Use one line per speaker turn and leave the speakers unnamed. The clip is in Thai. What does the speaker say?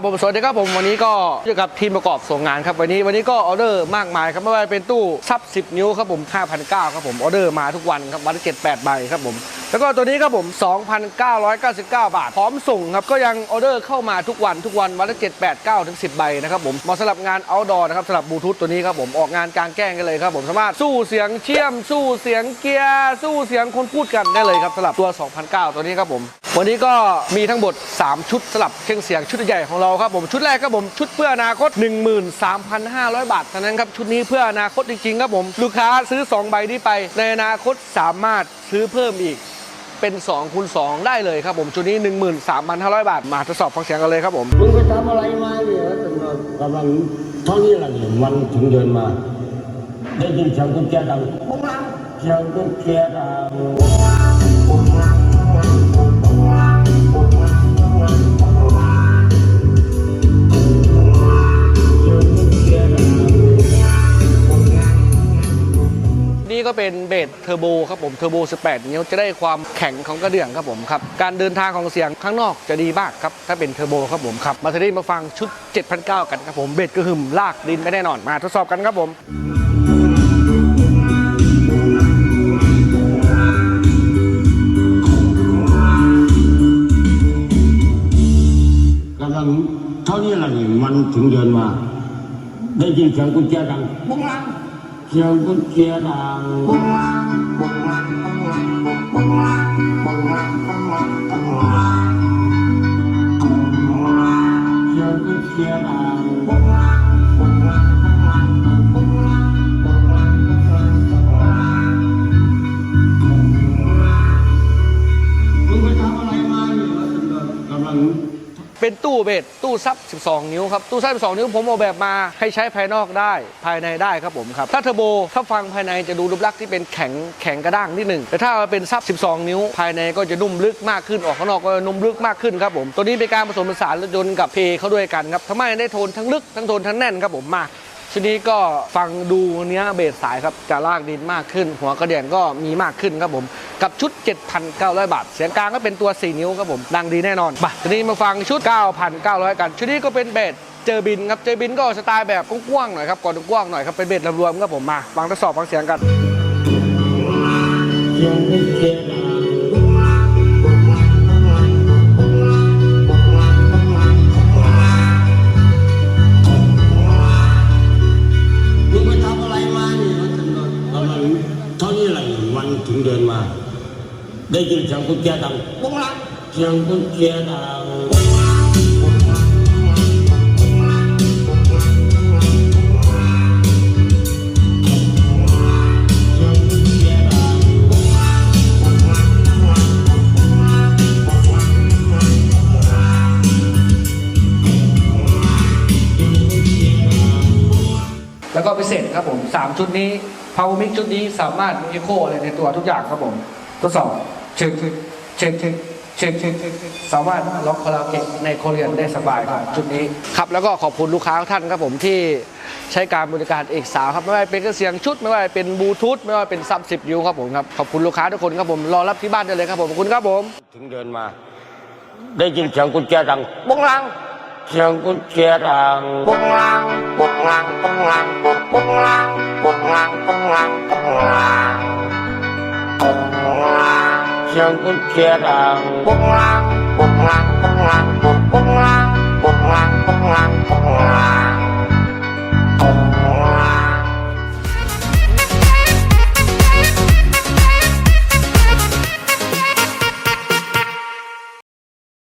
ครับผมสวัสดีครับผมวันนี้ก็อยู่กับทีมประกอบส่งงานครับวันนี้วันนี้ก็ออเดอร์มากมายครับไม่ว่าจะเป็นตู้ซับ 10 นิ้วครับผม5,900ครับผมออเดอร์มาทุกวันครับวันละ7 8ใบครับผมแล้วก็ตัวนี้ครับผม 2,999 บาท พร้อมส่งครับ ก็ยังออเดอร์เข้ามาทุกวันทุกวันวันละ 7 8 9 ถึง 10 ใบนะครับผมเหมาะสำหรับงาน outdoor นะครับสำหรับบลูทูธตัวนี้ครับผม ออกงานกลางแจ้งกันเลยครับผม สามารถสู้เสียงเชี่ยมสู้เสียงเกียร์ สู้เสียงคนพูดกันได้เลยครับสำหรับตัว 2,900 ตัวนี้ครับผมวันนี้ก็มีทั้งหมด 3 ชุดสลับเครื่องเสียงชุดใหญ่ของเราครับผมชุดแรกครับผมชุดเพื่ออนาคต 13,500 บาทเท่านั้นครับชุดนี้เพื่ออนาคตจริงๆครับผมลูกค้าซื้อ 2 ใบนี้ไป ในอนาคตสามารถซื้อเพิ่มอีกเป็น2คูณ2ได้เลยครับผมชุดนี้ 13,500 บาท มาทดสอบฟังเสียงกันเลยครับผม
มึงไปทำอะไรมาเนี่ยกำลังเท่านี้แหละเนี่ยมันถึงเดินมา ได้ยินเสียงกุญแจดังปุ้งลังเสียงกุญแจดัง
นี่ก็เป็นเบสเทอร์โบครับผมเทอร์โบ 18 นิ้วจะได้ความแข็งของกระเดื่องครับผมครับการเดินทางของเสียงข้างนอกจะดีมากครับถ้าเป็นเทอร์โบครับผมครับมาทีนี้มาฟังชุด 7,900 กันครับผมเบสกระหึ่มลากดินไม่แน่นอนมาทดสอบกันครับผม
กำลังเท่านี้แหละนี่มันถึงเดินมา ได้ยินเสียงกุญแจดังปุ้งลัง เชียงกุนเชียดางบัง เป็
นตู้เบสตู้ซับ 12 นิ้วครับ ตู้ซับ 12 นิ้วผมออกแบบมาให้ใช้ภายนอกได้ภายในได้ครับผมครับ ถ้าเทอร์โบถ้าฟังภายในจะดูรูปลักษณ์ที่เป็นแข็งแข็งกระด้างนิดหนึ่งแต่ถ้าเป็นซับ 12 นิ้ว ภายในก็จะนุ่มลึกมากขึ้นออกข้างนอกก็นุ่มลึกมากขึ้นครับผมตัวนี้เป็นการผสมผสานรถยนต์กับเพลเข้าด้วยกันครับทำให้ได้โทนทั้งลึกทั้งโทนทั้งแน่นครับผมมา ชุดนี้ก็ฟังดูเนี้ยเบสสายครับจะลากดินมากขึ้น หัวกระเดี่ยงก็มีมากขึ้นครับผม กับชุด 7,900 บาท เสียงกลางก็เป็นตัว 4 นิ้วครับผมดังดีแน่นอนมาทีนี้มาฟังชุด 9,900 กัน ชุดนี้ก็เป็นเบสเจอบินครับเจอบินก็สไตล์แบบกว้างๆหน่อยครับก่อนกว้างหน่อยครับเป็นเบสรวมๆครับผมมาฟังทดสอบฟังเสียงกัน
ได้ยินเสียงกุญแจดังปุ้งลังเสียงกุญแจดัง
แล้วก็พิเศษครับผม 3 ชุดนี้ Power Mix ชุดนี้สามารถมี Echo อะไรในตัวทุกอย่างครับผมทดสอบเช็คเช็คเช็คเช็คเช็คเช็คเช็คเช็คสามารถล็อกคาราโอเกะในโคเรียนได้สบายครับชุดนี้ ครับแล้วก็ขอบคุณลูกค้าทุกท่านครับผมที่ใช้การบริการเอกสาวครับไม่ว่าเป็นเครื่องเสียงชุด ไม่ว่าเป็นบลูทูธไม่ว่าเป็นซับสิบยูครับผมครับขอบคุณลูกค้าทุกคนครับผมรอรับที่บ้านได้เลยครับผมขอบคุณครับผม
ถึงเดินมา ได้ยินเสียงกุญแจดังปุ้งลังเสียงกุญแจดังปุ้งลังปุ้งลังปุ้งลังปุ้งลังปุ้งลังปุ้งลังปุ้งลังปุ้งลัง เสียงกุญแจดังปุ้งลังปุ้งลังปุ้งลังปุ้ง